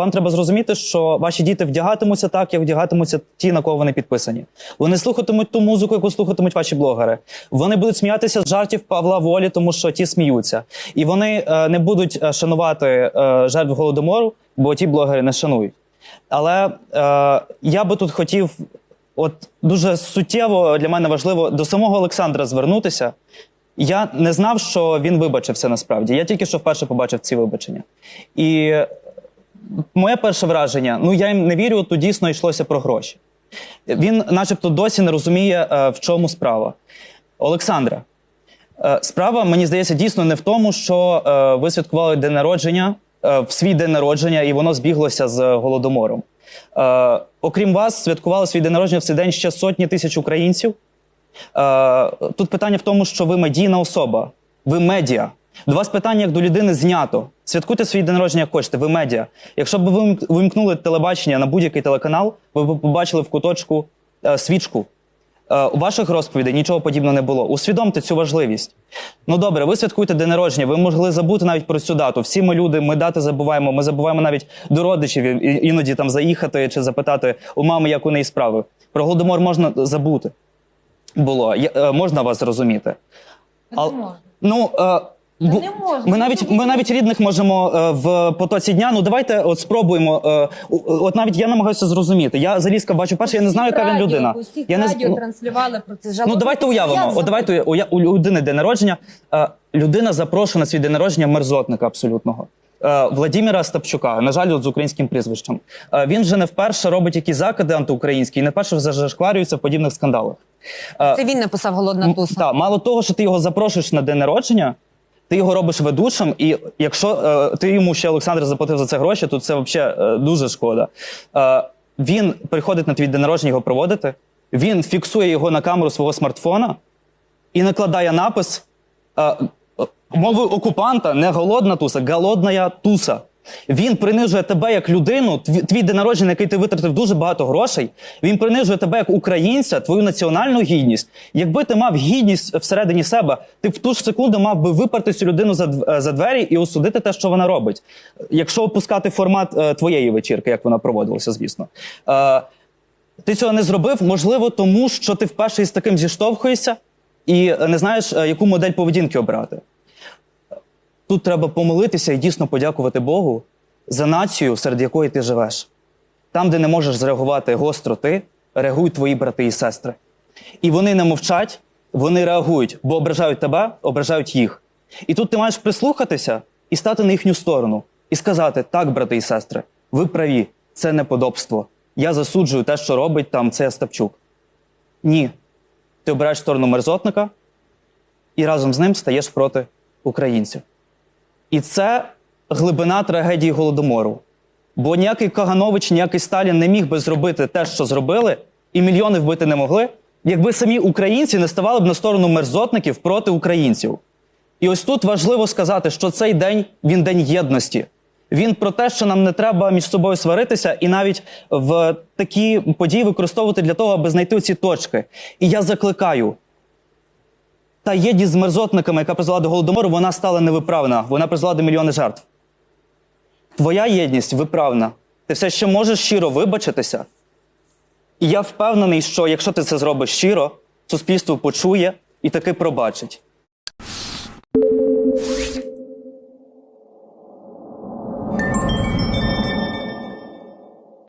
Вам треба зрозуміти, що ваші діти вдягатимуться так, як вдягатимуться ті, на кого вони підписані. Вони слухатимуть ту музику, яку слухатимуть ваші блогери. Вони будуть сміятися з жартів Павла Волі, тому що ті сміються. І вони е, не будуть е, шанувати е, жертв голодомору, бо ті блогери не шанують. Але е, я би тут хотів, от дуже суттєво для мене важливо до самого Олександра звернутися. Я не знав, що він вибачився насправді. Я тільки що вперше побачив ці вибачення. І моє перше враження: ну я їм не вірю, тут дійсно йшлося про гроші. Він, начебто, досі не розуміє, е, в чому справа. Олександре, е, справа, мені здається, дійсно не в тому, що е, ви святкували день народження в свій день народження, і воно збіглося з голодомором. Окрім вас, святкували свій день народження в цей день ще сотні тисяч українців. Тут питання в тому, що ви медійна особа, ви медіа. До вас питання як до людини знято. Святкуйте свій день народження як хочете, ви медіа. Якщо б ви вимкнули телебачення на будь-який телеканал, ви б побачили в куточку е, свічку. Е, у ваших розповідей нічого подібного не було. Усвідомте цю важливість. Ну добре, ви святкуєте день народження, ви могли забути навіть про цю дату. Всі ми люди, ми дати забуваємо. Ми забуваємо навіть до родичів іноді там заїхати чи запитати у мами, як у неї справи. Про голодомор можна забути. Було Я- е, можна вас зрозуміти. Можна. Ну е, бу- не можна. ми навіть ми навіть рідних можемо е, в потоці дня. Ну давайте от спробуємо. е, у- от навіть я намагаюся зрозуміти. Я Залізка бачу перше, я не знаю, яка він людина. Усіх Я не з- радіо ну, транслювали про це Ну давайте уявимо. От давайте уя- у людини день народження. Е, людина запрошує на свій день народження мерзотника абсолютного. Е, Владіміра Стапчука, на жаль, от з українським прізвищем. Е, він вже не вперше робить якісь закиди антиукраїнські, і не вперше зашкварюється в подібних скандалах. Е, Це він написав голодна туса. так, мало того, що ти його запрошуєш на день народження, ти його робиш ведучим, і якщо е, ти йому ще Олександр заплатив за це гроші, то це взагалі е, дуже шкода. Е, він приходить на твій день народження його проводити, він фіксує його на камеру свого смартфона і накладає напис е, мовою окупанта не голодна туса, голодна туса. Він принижує тебе як людину, твій, день народження, який ти витратив дуже багато грошей. Він принижує тебе як українця, твою національну гідність. Якби ти мав гідність всередині себе, ти в ту ж секунду мав би виперти цю людину за, за двері і осудити те, що вона робить. Якщо опускати формат е, твоєї вечірки, як вона проводилася, звісно. Е, ти цього не зробив, можливо, тому що ти вперше із таким зіштовхуєшся і не знаєш, е, яку модель поведінки обрати. Тут треба помолитися і дійсно подякувати Богу за націю, серед якої ти живеш. Там, де не можеш зреагувати гостро ти, реагують твої брати і сестри. І вони не мовчать, вони реагують, бо ображають тебе, ображають їх. І тут ти маєш прислухатися і стати на їхню сторону, і сказати: так, брати і сестри, ви праві, це неподобство. Я засуджую те, що робить там цей Остапчук. Ні. Ти обираєш сторону мерзотника і разом з ним стаєш проти українців. І це глибина трагедії голодомору. Бо ніякий Каганович, ніякий Сталін не міг би зробити те, що зробили, і мільйони вбити не могли, якби самі українці не ставали б на сторону мерзотників проти українців. І ось тут важливо сказати, що цей день він день єдності. Він про те, що нам не треба між собою сваритися, і навіть в такі події використовувати для того, аби знайти ці точки. І я закликаю, та єдність з мерзотниками, яка призвела до голодомору, вона стала невиправна. Вона призвела до мільйони жертв. Твоя єдність виправна. Ти все ще можеш щиро вибачитися. І я впевнений, що якщо ти це зробиш щиро, суспільство почує і таки пробачить.